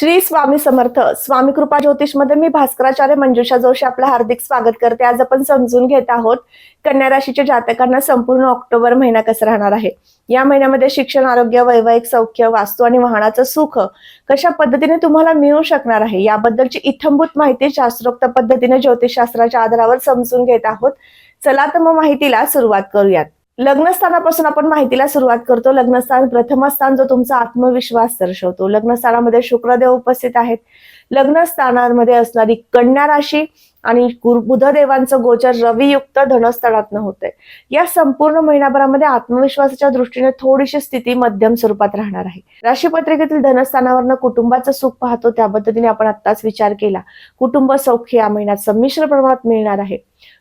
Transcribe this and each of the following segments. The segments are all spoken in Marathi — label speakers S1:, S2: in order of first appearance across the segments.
S1: श्री स्वामी समर्थ. स्वामी कृपा ज्योतिषमध्ये मी भास्कराचार्य मंजुषा जोशी आपलं हार्दिक स्वागत करते. आज आपण समजून घेत आहोत कन्या राशीच्या जातकांना संपूर्ण ऑक्टोबर महिना कसा राहणार आहे? या महिन्यामध्ये शिक्षण आरोग्य वैवाहिक सौख्य वास्तू आणि वाहनाचं सुख कशा पद्धतीने तुम्हाला मिळू शकणार आहे? याबद्दलची इथंभूत माहिती शास्त्रोक्त पद्धतीने ज्योतिषशास्त्राच्या आधारावर समजून घेत आहोत. चला तर मग माहितीला सुरुवात करूयात. लग्नस्थानापासून आपण माहितीला सुरुवात करतो. लग्नस्थान प्रथम स्थान जो तुमचा आत्मविश्वास दर्शवतो. लग्नस्थानामध्ये शुक्रदेव उपस्थित आहेत. लग्न स्थानांमध्ये असणारी कन्या राशी आणि गुरु- बुधदेवांचं गोचर रवियुक्त धनस्थानातनं होतंय. या संपूर्ण महिनाभरामध्ये आत्मविश्वासाच्या दृष्टीने थोडीशी स्थिती मध्यम स्वरूपात राहणार आहे. राशीपत्रिकेतील धनस्थानावरनं कुटुंबाचं सुख पाहतो त्या पद्धतीने आपण आत्ताच विचार केला. कुटुंब सौख्य या महिन्यात संमिश्र प्रमाणात मिळणार आहे.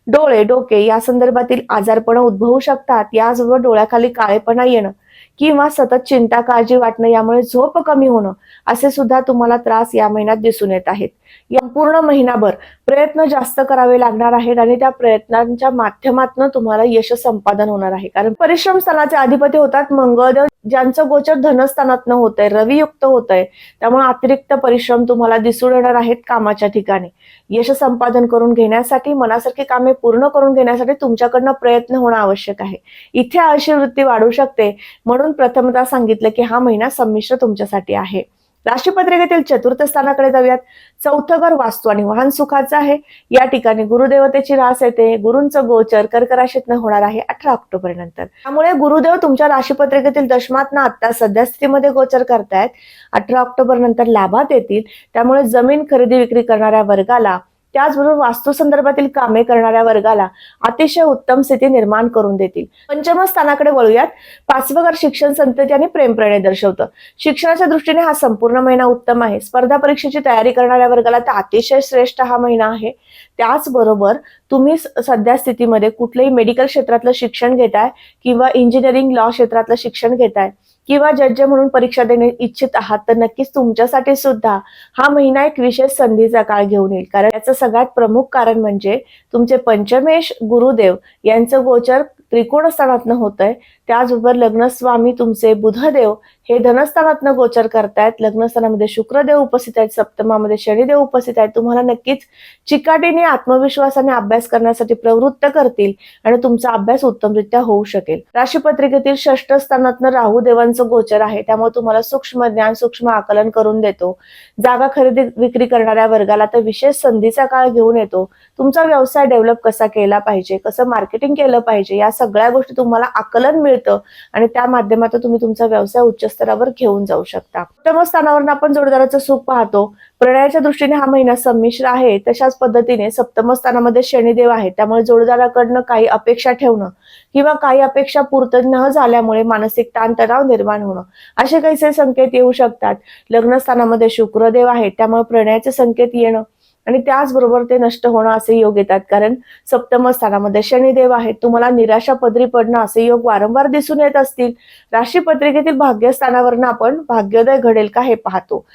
S1: डोळे डोके या संदर्भातील आजारपण उद्भवू शकतात. याचबरोबर डोळ्याखाली काळेपणा येणं किंवा सतत चिंता काळजी वाटणं यामुळे झोप कमी होणं असे सुद्धा तुम्हाला त्रास या महिन्यात दिसून येत आहेत. या पूर्ण महिनाभर प्रयत्न जास्त करावे लागणार आहेत आणि त्या प्रयत्नांच्या माध्यमातून तुम्हाला यश संपादन होणार आहे. कारण परिश्रम स्थानाचे अधिपती होतात मंगळदेव ज्यांचं गोचर धनस्थानातनं होत आहे रवियुक्त होत आहे त्यामुळे अतिरिक्त परिश्रम तुम्हाला दिसून येणार आहेत कामाच्या ठिकाणी. यश संपादन करून घेण्यासाठी मनासारखी कामे पूर्ण करून घेण्यासाठी तुमच्याकडनं प्रयत्न होणं आवश्यक आहे. इथे अशी वृत्ती वाढू शकते म्हणून प्रथमतः सांगितलं की हा महिना संमिश्र तुमच्यासाठी आहे. राशीपत्रिकेतील चतुर्थ स्थानाकडे जाऊयात. चौथं घर वास्तू आणि वाहन सुखाचं आहे. या ठिकाणी गुरुदेवतेची रास येते. गुरुंचं गोचर कर्क राशीतनं होणार आहे अठरा ऑक्टोबर नंतर. त्यामुळे गुरुदेव तुमच्या राशीपत्रिकेतील दशमातनं आता सध्या स्थितीमध्ये गोचर करतायत. अठरा ऑक्टोबर नंतर लाभात येतील. त्यामुळे जमीन खरेदी विक्री करणाऱ्या वर्गाला त्याचबरोबर वास्तुसंदर्भातील कामे करणाऱ्या वर्गाला अतिशय उत्तम स्थिती निर्माण करून देतील. पंचम स्थानाकडे वळूयात. पाचवं घर शिक्षण संतती आणि प्रेमप्रेणे दर्शवतं. शिक्षणाच्या दृष्टीने हा संपूर्ण महिना उत्तम आहे. स्पर्धा परीक्षेची तयारी करणाऱ्या वर्गाला तर अतिशय श्रेष्ठ हा महिना आहे. त्याचबरोबर तुम्ही सध्या स्थितीमध्ये कुठलंही मेडिकल क्षेत्रातलं शिक्षण घेताय किंवा इंजिनिअरिंग लॉ क्षेत्रातलं शिक्षण घेताय किंवा जज म्हणून परीक्षा देणे इच्छित आहात तर नक्कीच तुमच्यासाठी सुद्धा हा महिना एक विशेष संधीचा काळ घेऊन येईल. कारण याचं सगळ्यात प्रमुख कारण म्हणजे तुमचे पंचमेश गुरुदेव यांचं गोचर त्रिकोण स्थानातनं होत आहे त्याचबरोबर लग्नस्वामी तुमचे बुधदेव हे धनस्थानातनं गोचर करतायत. लग्नस्थानामध्ये शुक्रदेव उपस्थित आहेत. सप्तमामध्ये शनिदेव उपस्थित आहेत. तुम्हाला नक्कीच चिकाटीने आत्मविश्वासाने अभ्यास करण्यासाठी प्रवृत्त करतील आणि तुमचा अभ्यास उत्तमरित्या होऊ शकेल. राशीपत्रिकेतील षष्ठ स्थानातनं राहू देवांचं गोचर आहे. त्यामुळे तुम्हाला सूक्ष्म ज्ञान सूक्ष्म आकलन करून देतो. जागा खरेदी विक्री करणाऱ्या वर्गाला तर विशेष संधीचा काळ घेऊन येतो. तुमचा व्यवसाय डेव्हलप कसा केला पाहिजे? कसं मार्केटिंग केलं पाहिजे? या सगळ्या गोष्टी तुम्हाला आकलन मिळतं आणि त्या माध्यमातून तुम्ही तुमचा व्यवसाय उच्च स्तरावर घेऊन जाऊ शकता. उत्तम स्थानावरून आपण जोडदाराचं सुख पाहतो. प्रणयाच्या दृष्टीने हा महिना संमिश्र आहे. तशाच पद्धतीने सप्तम स्थानामध्ये शनिदेव आहे. त्यामुळे जोडदाराकडनं काही अपेक्षा ठेवणं किंवा काही अपेक्षा पूर्त न झाल्यामुळे मानसिक ताणतणाव निर्माण होणं असे काहीसे संकेत येऊ शकतात. लग्नस्थानामध्ये शुक्रदेव आहे. त्यामुळे प्रणयाचे संकेत येणं आणि त्याचबरोबर ते नष्ट होणं असे योग येतात. कारण सप्तम स्थानामध्ये शनिदेव आहेत. तुम्हाला निराशा पदरी पडणं असे योग वारंवार दिसून येत असतील. राशी पत्रिकेतील भाग्यस्थानावरनं आपण भाग्योदय घडेल का हे पाहतो.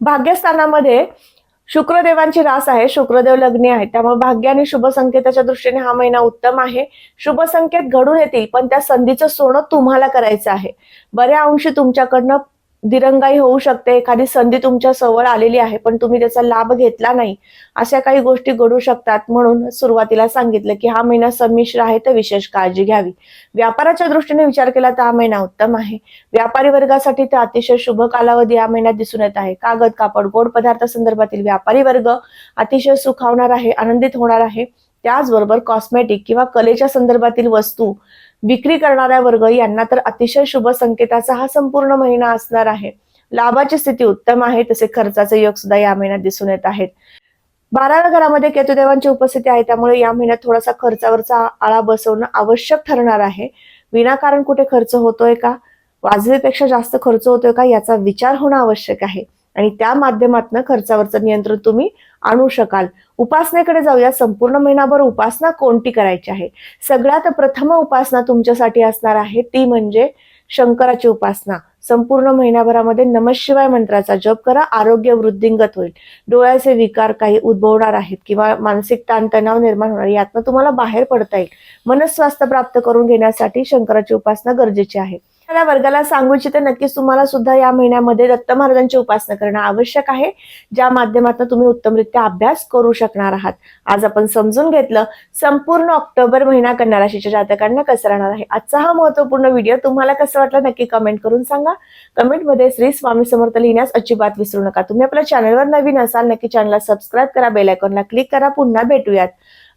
S1: भाग्यस्थानामध्ये शुक्रदेवांची रास आहे. शुक्रदेव लग्नी आहे त्यामुळे भाग्य आणि शुभ संकेताच्या दृष्टीने हा महिना उत्तम आहे. शुभ संकेत घडून येतील पण त्या संधीचं सोनं तुम्हाला करायचं आहे. बऱ्या अंशी तुमच्याकडनं दिरंगाई होऊ शकते एखादी संधी तुमच्या जवळ आलेली आहे पण तुम्ही त्याचा लाभ घेतला नाही अशा काही गोष्टी घडू शकतात. म्हणून सुरुवातीला सांगितलं की हा महिना संमिश्र आहे तर विशेष काळजी घ्यावी. व्यापाराच्या दृष्टीने विचार केला तर हा महिना उत्तम आहे. व्यापारी वर्गासाठी तर अतिशय शुभ कालावधी या महिन्यात दिसून येत आहे. कागद कापड गोड पदार्थ संदर्भातील व्यापारी वर्ग अतिशय सुखावणार आहे आनंदित होणार आहे. त्याचबरोबर कॉस्मेटिक किंवा कलेच्या संदर्भातील वस्तू विक्री करणाऱ्या वर्ग यांना तर अतिशय शुभ संकेताचा हा संपूर्ण महिना असणार आहे. लाभाची स्थिती उत्तम आहे तसे खर्चाचे योग सुद्धा या महिन्यात दिसून येत आहेत. बाराव्या घरामध्ये केतुदेवांची उपस्थिती आहे त्यामुळे या महिन्यात थोडासा खर्चावरचा आळा बसवणं आवश्यक ठरणार आहे. विनाकारण कुठे खर्च होतोय का? वाजवीपेक्षा जास्त खर्च होतोय का? याचा विचार होणं आवश्यक आहे. आणि त्या माध्यमातून खर्चावरचं नियंत्रण तुम्ही आणू शकाल. उपासनेकडे जाऊया. संपूर्ण महिनाभर उपासना कोणती करायची आहे? सगळ्यात प्रथम उपासना तुमच्यासाठी असणार आहे ती म्हणजे शंकराची उपासना. संपूर्ण महिन्याभरामध्ये नमशिवाय मंत्राचा जप करा आरोग्य वृद्धिंगत होईल. डोळ्याचे विकार काही उद्भवणार आहेत किंवा मानसिक ताणतणाव निर्माण होणार यातनं तुम्हाला बाहेर पडता येईल. मनस्वास्थ्य प्राप्त करून घेण्यासाठी शंकराची उपासना गरजेची आहे. या वर्गाला सांगू इच्छिते नक्कीच तुम्हाला सुद्धा या महिन्यामध्ये दत्त महाराजांची उपासना करणं आवश्यक आहे ज्या माध्यमातून तुम्ही उत्तमरित्या अभ्यास करू शकणार आहात. आज आपण समजून घेतलं संपूर्ण ऑक्टोबर महिना कन्या राशीच्या जातकांना कसं राहणार आहे. आजचा हा महत्त्वपूर्ण व्हिडिओ तुम्हाला कसं वाटला नक्की कमेंट करून सांगा. कमेंटमध्ये श्री स्वामी समर्थ लिहिण्यास अजिबात विसरू नका. तुम्ही आपल्या चॅनलवर नवीन असाल नक्की चॅनलला सबस्क्राईब करा बेल आयकॉनला क्लिक करा पुन्हा भेटूयात.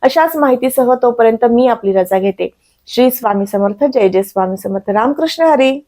S1: अशाच माहितीसह तोपर्यंत मी आपली रजा घेते. श्री स्वामी समर्थ जय जय स्वामी समर्थ. रामकृष्ण हरी.